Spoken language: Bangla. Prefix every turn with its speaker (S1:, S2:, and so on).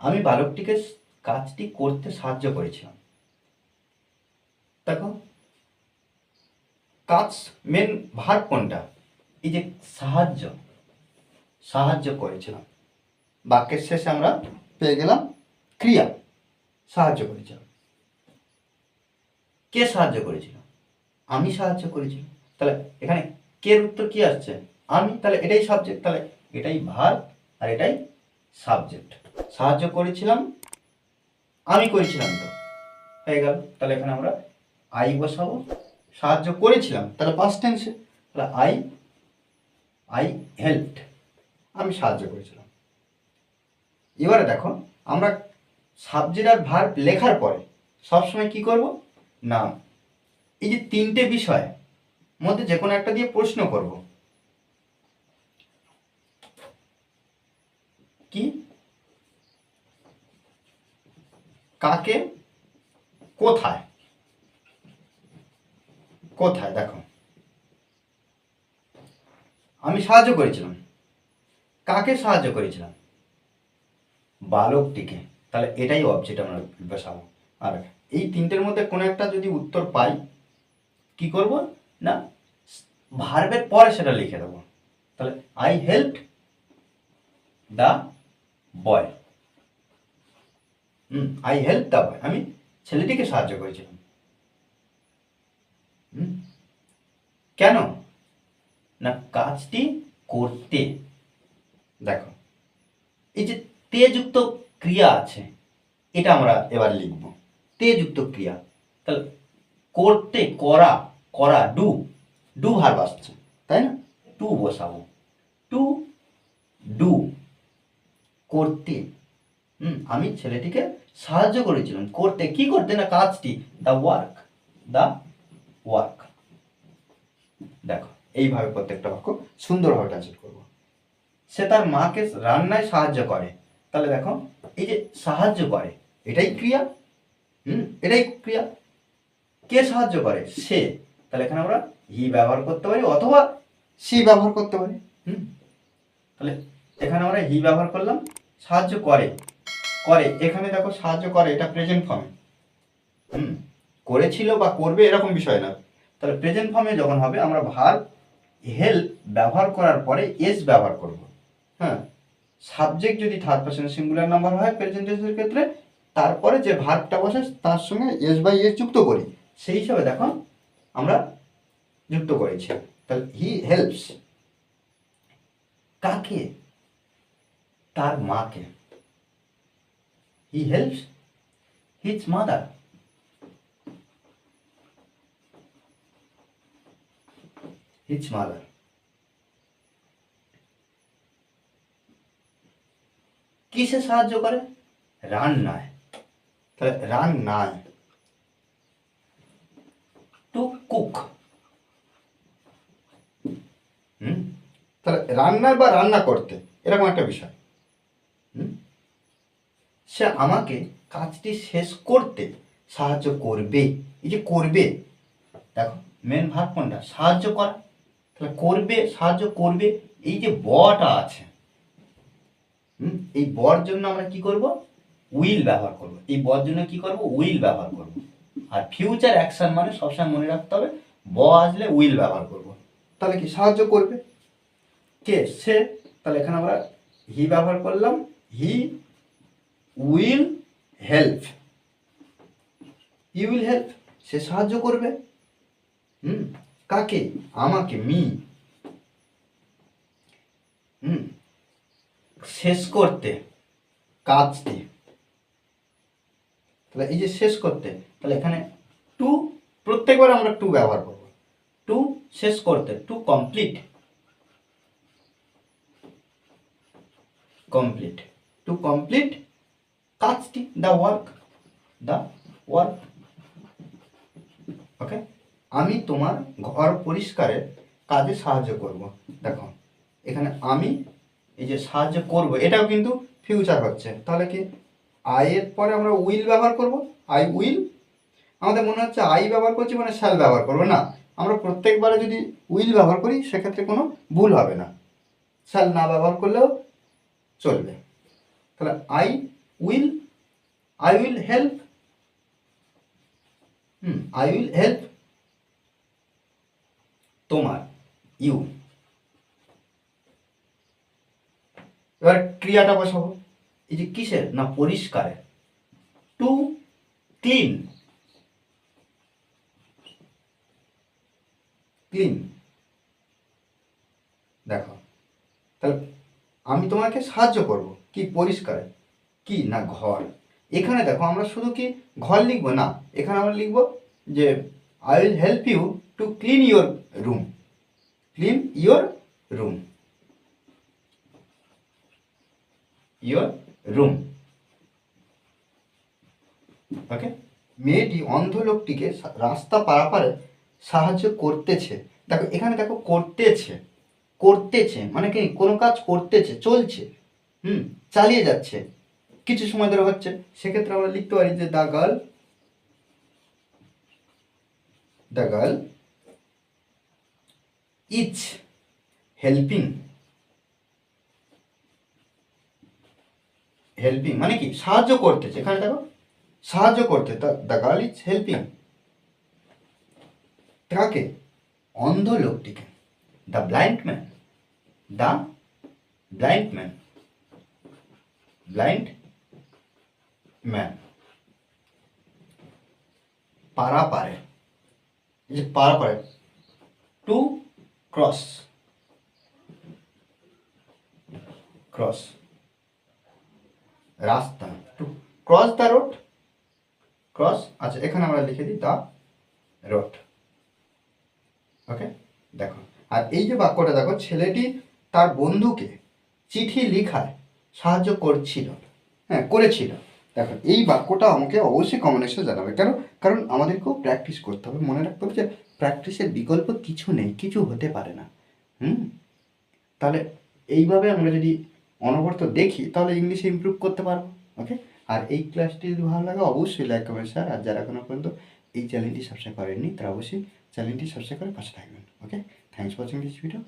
S1: আমি বালকটিকে কাজটি করতে সাহায্য করেছিলাম। দেখো, কাজ মেন ভার কোনটা? এই যে সাহায্য সাহায্য করেছিলাম। বাক্যের শেষে আমরা পেয়ে গেলাম ক্রিয়া, সাহায্য করেছিলাম। কে সাহায্য করেছিল? আমি সাহায্য করেছিলাম তাহলে এখানে কে উত্তর কি আসছে? আমি, তাহলে এটাই সাবজেক্ট তাহলে এটাই ভার আর এটাই সাবজেক্ট সাহায্য করেছিলাম, আমি করেছিলাম তো। হয়ে গেল। তাহলে এখানে আমরা আই বসাবো। সাহায্য করেছিলাম, তাহলে পাস্ট টেন্সে তাহলে আই আই হেল্পড আমি সাহায্য করেছিলাম। এবারে দেখো, আমরা সাবজেক্ট আর ভার লেখার পরে সবসময় কি করব? না। এই যে তিনটে বিষয় মধ্যে যে কোনো একটা দিয়ে প্রশ্ন করব। কি? কাকে? কোথায়? কোথায়? দেখো। আমি সাহায্য করেছিলাম। কাকে সাহায্য করেছিলাম? বালকটিকে। তাহলে এটাই অবজেক্ট আমরা বসাবো। আর এই তিনটের মধ্যে কোনো একটা যদি উত্তর পাই, কি করব? না ভার্বের পরে সেটা লিখে দেবো। তাহলে I help the boy hmm I help the boy আমি ছেলেটিকে সাহায্য করেছিলাম। কেন? না, কাজটি করতে। দেখো, এই যে তেযুক্ত ক্রিয়া আছে, এটা আমরা এবার লিখব। তেযুক্ত ক্রিয়া। তাহলে, করতে, করা করা ডু ডু ভার্ব আসছে, তাই না? টু বসাবো। টু ডু করতে। আমি ছেলেটিকে সাহায্য করেছিলাম। করতে কি করতে না কাজটি? দ্য ওয়ার্ক দ্য ওয়ার্ক দেখো, এইভাবে প্রত্যেকটা বাক্য সুন্দরভাবে ট্রান্সলেট করব। সে তার মাকে রান্নায় সাহায্য করে। তাহলে দেখো, এই যে সাহায্য করে, এটাই ক্রিয়া। হুম, এটাই ক্রিয়া। কে সাহায্য করে? সে। তাহলে এখানে আমরা হি ব্যবহার করতে পারি অথবা সি ব্যবহার করতে পারি। হুম, তাহলে এখানে আমরা হি ব্যবহার করলাম, সাহায্য করে। করে। এখানে দেখো সাহায্য করে, এটা প্রেজেন্ট ফর্মে হুম? করেছিল বা করবে এরকম বিষয় না। তাহলে প্রেজেন্ট ফর্মে যখন হবে, আমরা ভার হেল্প ব্যবহার করার পরে এস ব্যবহার করব। হ্যাঁ? সাবজেক্ট যদি থার্ড পার্সন সিঙ্গুলার নাম্বার হয় প্রেজেন্টেশনের ক্ষেত্রে, তারপরে যে ভার্বটা বসে, তার সঙ্গে এস বাই এস যুক্ত করি। সেই হিসাবে দেখো, আমরা যুক্ত করেছি। তাহলে হি হেল্পস কাকে? তার মাকে। He helps his mother his mother কিসে সাহায্য করে? রান্নায়। রান্নায়। To cook hmm? তাহলে রান্নায় বা রান্না করতে, এরকম একটা বিষয়। সে আমাকে কাজটি শেষ করতে সাহায্য করবে। এই যে করবে, দেখো মেন ভাগ কোনটা? সাহায্য করা। তাহলে করবে, সাহায্য করবে, এই যে বটা আছে, হুম, এই বর জন্য আমরা কি করব? উইল ব্যবহার করব। এই বর জন্য কি করব? উইল ব্যবহার করব। আর ফিউচার অ্যাকশন মানে সবসময় মনে রাখতে হবে, ব আসলে উইল ব্যবহার করব। তাহলে কি সাহায্য করবে? কে? সে। তাহলে এখানে আমরা হি ব্যবহার করলাম। He will help he will help সে সাহায্য করবে। হুম? কাকে? আমাকে মি হুম? শেষ করতে, কাজটি। তাহলে এই যে শেষ করতে, তাহলে এখানে টু প্রত্যেকবার আমরা টু ব্যবহার করব। টু শেষ করতে to complete complete to complete কাজটি the work the work okay আমি তোমার ঘর পরিষ্কারের কাজে সাহায্য করব। দেখো, এখানে আমি এই যে সাহায্য করব, এটাও কিন্তু ফিউচার হচ্ছে। তাহলে কি? আই এর পরে আমরা উইল ব্যবহার করব? আই উইল আমাদের মনে হচ্ছে আই ব্যবহার করছি মানে শ্যাল ব্যবহার করব, না? আমরা প্রত্যেকবারে যদি উইল ব্যবহার করি, সেক্ষেত্রে কোনো ভুল হবে না। শ্যাল না ব্যবহার করলেও চলবে। তাহলে I will I will help hmm I will help তোমার ইউ এবার ক্রিয়াটা বসাবো। এই যে কিসের? না, পরিষ্কারের। টু ক্লিন ক্লিন দেখো, তাহলে আমি তোমাকে সাহায্য করব। কি পরিষ্কারে কি না ঘর? এখানে দেখো আমরা শুধু কি ঘর লিখব? না, এখানে আমরা লিখব যে I will help you to clean your room clean your room your room okay মেয়েটি অন্ধ লোকটিকে রাস্তা পারাপারে সাহায্য করতেছে। দেখো, এখানে দেখো করতেছে। করতেছে মানে কি? কোনো কাজ করতেছে, চলছে। হুম, চালিয়ে যাচ্ছে। কিছু সময় ধরে হচ্ছে। সেক্ষেত্রে আমরা লিখতে পারি যে the girl the girl is helping helping মানে কি? সাহায্য করতেছে। এখানে দেখো, সাহায্য করতে দ্য গার্ল ইজ হেল্পিং। কাকে অন্ধ লোকটিকে the blind man the blind man, blind man পারা পারে এই যে পারা পারে টু ক্রস ক্রস রাস্তা to cross the road cross আচ্ছা এখানে আমরা লিখে দিই দ্য রোড ওকে দেখো আর এই যে বাক্যটা দেখো, ছেলেটি তার বন্ধুকে চিঠি লেখায় সাহায্য করছিল। হ্যাঁ করেছিল। দেখো এই বাক্যটা আমাকে অবশ্যই কমেন্টসে জানাবে। কেন? কারণ আমাদেরকেও প্র্যাকটিস করতে হবে। মনে রাখতে হবে যে প্র্যাকটিসের বিকল্প কিছু নেই, কিছু হতে পারে না। হুম? তাহলে এইভাবে আমরা যদি অনবরত দেখি, তাহলে ইংলিশে ইমপ্রুভ করতে পারব। ওকে আর এই ক্লাসটি যদি ভালো লাগে, অবশ্যই লাইক কমেন্ট শেয়ার আর যারা এখনও পর্যন্ত এই চ্যানেলটি সাবস্ক্রাইব করেননি, তারা অবশ্যই চ্যানেলটি সাবস্ক্রাইব করে পাশে থাকবেন। Okay thanks watching this video